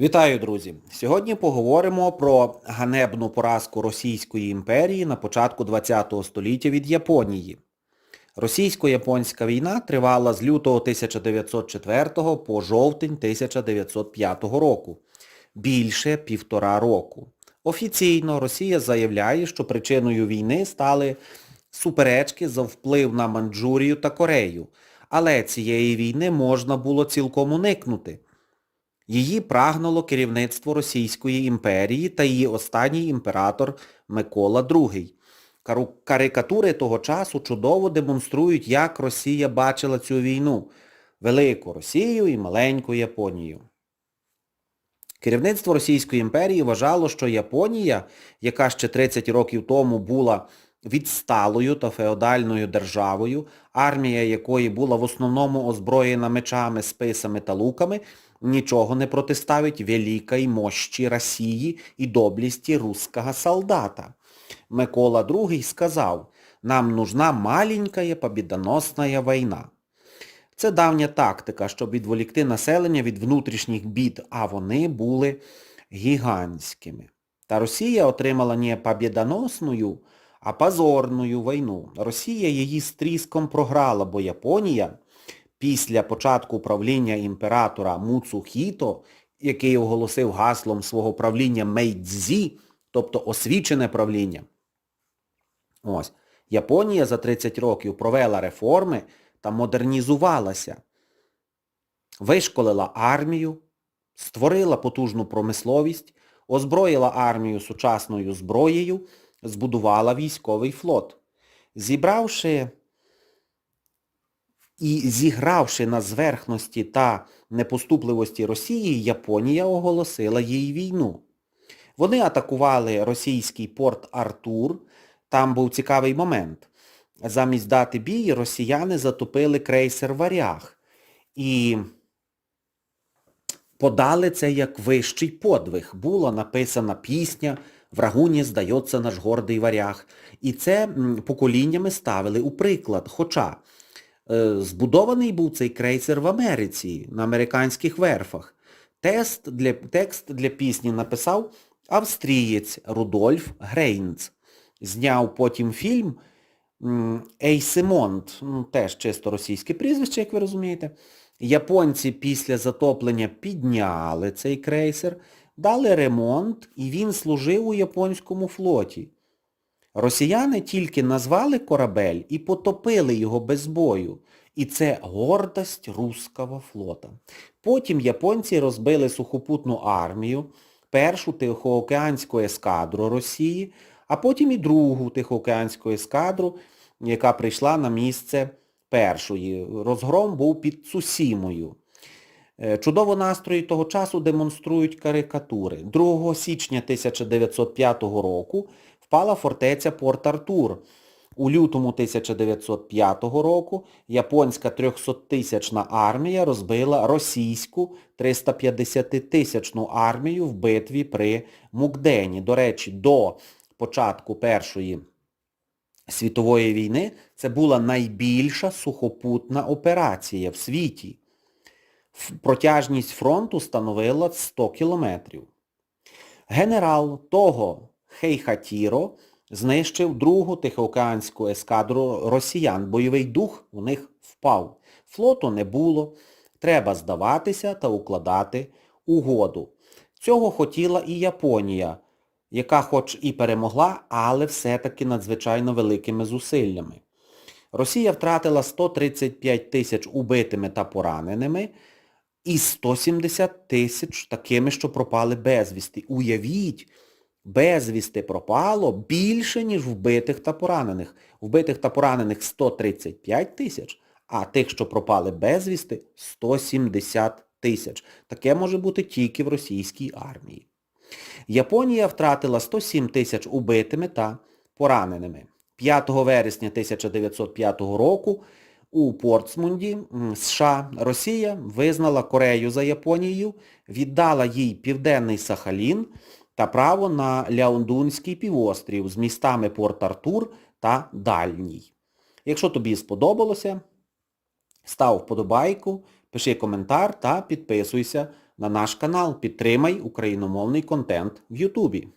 Вітаю, друзі! Сьогодні поговоримо про ганебну поразку Російської імперії на початку ХХ століття від Японії. Російсько-японська війна тривала з лютого 1904 по жовтень 1905 року. Більше півтора року. Офіційно Росія заявляє, що причиною війни стали суперечки за вплив на Манчжурію та Корею. Але цієї війни можна було цілком уникнути. Її прагнуло керівництво Російської імперії та її останній імператор Микола II. Карикатури того часу чудово демонструють, як Росія бачила цю війну. Велику Росію і маленьку Японію. Керівництво Російської імперії вважало, що Японія, яка ще 30 років тому була відсталою та феодальною державою, армія якої була в основному озброєна мечами, списами та луками, нічого не протиставить великій мощі Росії і доблісті русского солдата. Микола II сказав, нам нужна маленькая побідоносна війна. Це давня тактика, щоб відволікти населення від внутрішніх бід, а вони були гігантськими. Та Росія отримала не побідоносну, а позорну війну. Росія її з тріском програла, бо Японія після початку правління імператора Муцухіто, який оголосив гаслом свого правління Мейдзі, тобто освічене правління, Ось. Японія за 30 років провела реформи та модернізувалася. Вишколила армію, створила потужну промисловість, озброїла армію сучасною зброєю, збудувала військовий флот. Зібравши і зігравши на зверхності та непоступливості Росії, Японія оголосила їй війну. Вони атакували російський порт Артур. Там був цікавий момент. Замість дати бій росіяни затопили крейсер Варяг і подали це як вищий подвиг. Була написана пісня «Врагу не здається наш гордий варяг». І це поколіннями ставили у приклад. Хоча збудований був цей крейсер в Америці, на американських верфах. Тест для, текст для пісні написав австрієць Рудольф Грейнц. Зняв потім фільм м, Ейсимонт, ну, теж чисто російське прізвище, як ви розумієте. Японці після затоплення підняли цей крейсер, дали ремонт, і він служив у японському флоті. Росіяни тільки назвали корабель і потопили його без бою. І це гордость русского флота. Потім японці розбили сухопутну армію, першу Тихоокеанську ескадру Росії, а потім і другу Тихоокеанську ескадру, яка прийшла на місце першої. Розгром був під Цусімою. Е, Чудово настрої того часу демонструють карикатури. 2 січня 1905 року впала фортеця Порт-Артур. У лютому 1905 року японська 300-тисячна армія розбила російську 350-тисячну армію в битві при Мукдені. До речі, до початку Першої світової війни це була найбільша сухопутна операція в світі. Протяжність фронту становила 100 кілометрів. Генерал того Хейхатіро знищив другу Тихоокеанську ескадру росіян. Бойовий дух у них впав. Флоту не було. Треба здаватися та укладати угоду. Цього хотіла і Японія, яка хоч і перемогла, але все-таки надзвичайно великими зусиллями. Росія втратила 135 тисяч убитими та пораненими і 170 тисяч такими, що пропали безвісти. Уявіть, безвісти пропало більше, ніж вбитих та поранених. Вбитих та поранених 135 тисяч, а тих, що пропали безвісти, 170 тисяч. Таке може бути тільки в російській армії. Японія втратила 107 тисяч убитими та пораненими. 5 вересня 1905 року у Портсмунді, США, Росія визнала Корею за Японією, віддала їй Південний Сахалін та право на Ляондунський півострів з містами Порт-Артур та Дальній. Якщо тобі сподобалося, став вподобайку, пиши коментар та підписуйся на наш канал, підтримай україномовний контент в Ютубі.